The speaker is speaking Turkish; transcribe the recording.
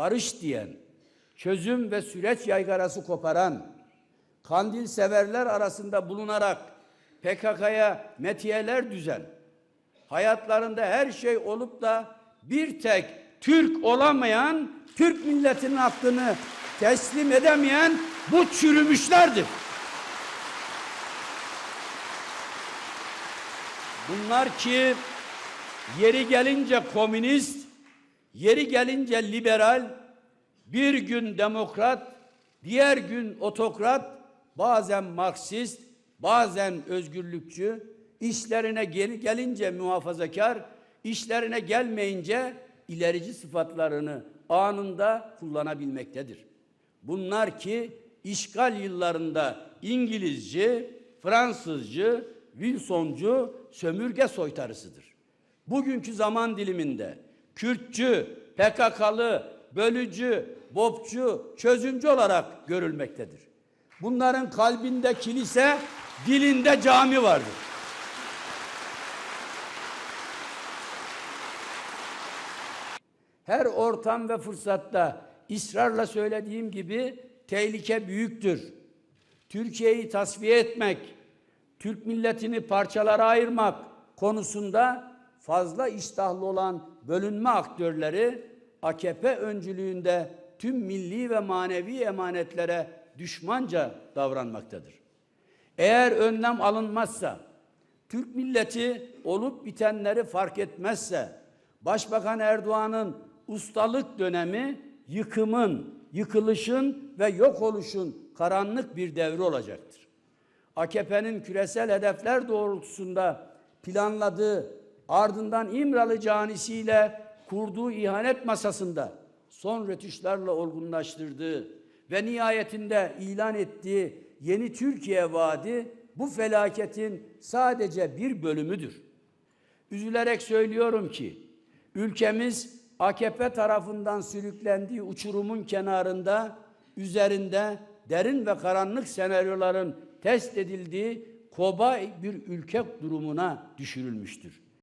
barış diyen, çözüm ve süreç yaygarası koparan, kandil severler arasında bulunarak PKK'ya metiyeler düzen, hayatlarında her şey olup da bir tek Türk olamayan, Türk milletinin hakkını teslim edemeyen bu çürümüşlerdir. Bunlar ki yeri gelince komünist, yeri gelince liberal, bir gün demokrat, diğer gün otokrat, bazen Marksist, bazen özgürlükçü, işlerine geri gelince muhafazakar, işlerine gelmeyince ilerici sıfatlarını anında kullanabilmektedir. Bunlar ki işgal yıllarında İngilizci, Fransızcı, Wilsoncu sömürge soytarısıdır. Bugünkü zaman diliminde Kürtçü, PKK'lı, bölücü, bopçu, çözümcü olarak görülmektedir. Bunların kalbinde kilise, dilinde cami vardır. Her ortam ve fırsatta ısrarla söylediğim gibi tehlike büyüktür. Türkiye'yi tasfiye etmek, Türk milletini parçalara ayırmak konusunda fazla iştahlı olan bölünme aktörleri AKP öncülüğünde tüm milli ve manevi emanetlere düşmanca davranmaktadır. Eğer önlem alınmazsa, Türk milleti olup bitenleri fark etmezse, Başbakan Erdoğan'ın ustalık dönemi yıkımın, yıkılışın ve yok oluşun karanlık bir devri olacaktır. AKP'nin küresel hedefler doğrultusunda planladığı ardından İmralı canisiyle kurduğu ihanet masasında son rötuşlarla olgunlaştırdığı ve nihayetinde ilan ettiği yeni Türkiye vaadi bu felaketin sadece bir bölümüdür. Üzülerek söylüyorum ki ülkemiz AKP tarafından sürüklendiği uçurumun kenarında üzerinde derin ve karanlık senaryoların test edildiği kobay bir ülke durumuna düşürülmüştür.